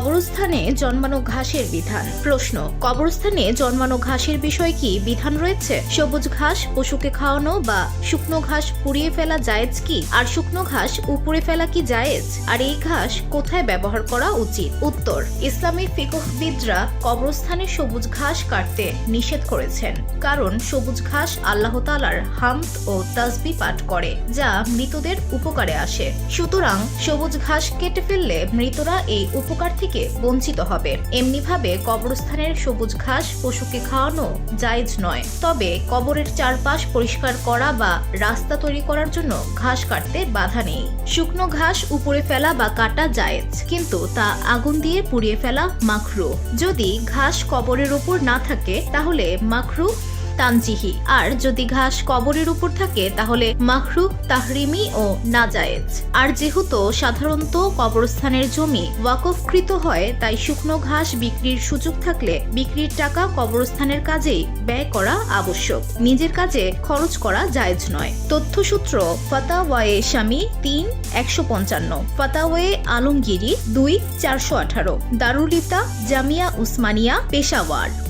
কবরস্থানে জন্মানো ঘাসের বিধান। প্রশ্ন, কবরস্থানে জন্মানো ঘাসের বিষয়ে কি বিধান রয়েছে? সবুজ ঘাস পশুকে খাওয়ানো বা শুকনো ঘাস পুড়িয়ে ফেলা জায়েজ কি? আর শুকনো ঘাস উপড়ে ফেলা কি জায়েজ? আর এই ঘাস কোথায় ব্যবহার করা উচিত? উত্তর, ইসলামী ফিকহবিদরা কবরস্থানে সবুজ ঘাস কাটতে নিষেধ করেছেন। কারণ সবুজ ঘাস আল্লাহ তালার হামদ ও তাসবি পাঠ করে, যা মৃতদের উপকারে আসে। সুতরাং সবুজ ঘাস কেটে ফেললে মৃতরা এই উপকার থেকে বঞ্চিত হবে। এমনিভাবে কবরস্থানের সবুজ ঘাস পশুকে খাওয়ানো জায়েজ নয়। তবে কবরের চারপাশ পরিষ্কার করা বা রাস্তা তৈরি করার জন্য ঘাস কাটতে বাধা নেই। শুকনো ঘাস উপরে ফেলা বা কাটা জায়েজ, কিন্তু তা আগুন দিয়ে পুড়িয়ে ফেলা মাখরু যদি ঘাস কবরের উপর না থাকে, তাহলে মাখরু তানজিহি। আর যদি ঘাস কবরের উপর থাকে, তাহলে মাখরু তাহরিমি ও নাজায়েজ। আর যেহেতু সাধারণত কবরস্থানের জমি ওয়াকফকৃত হয়, তাই শুকনো ঘাস বিক্রির সুযোগ থাকলে বিক্রির টাকা কবরস্থানের কাজেই ব্যয় করা আবশ্যক। নিজের কাজে খরচ করা জায়েজ নয়। তথ্যসূত্র, ফাতাওয়ায়ে স্বামী তিন, একশো পঞ্চান্ন। ফাতাওয়ে আলমগিরি দুই, চারশো আঠারো। দারুলিতা Jamia Usmania Peshawar.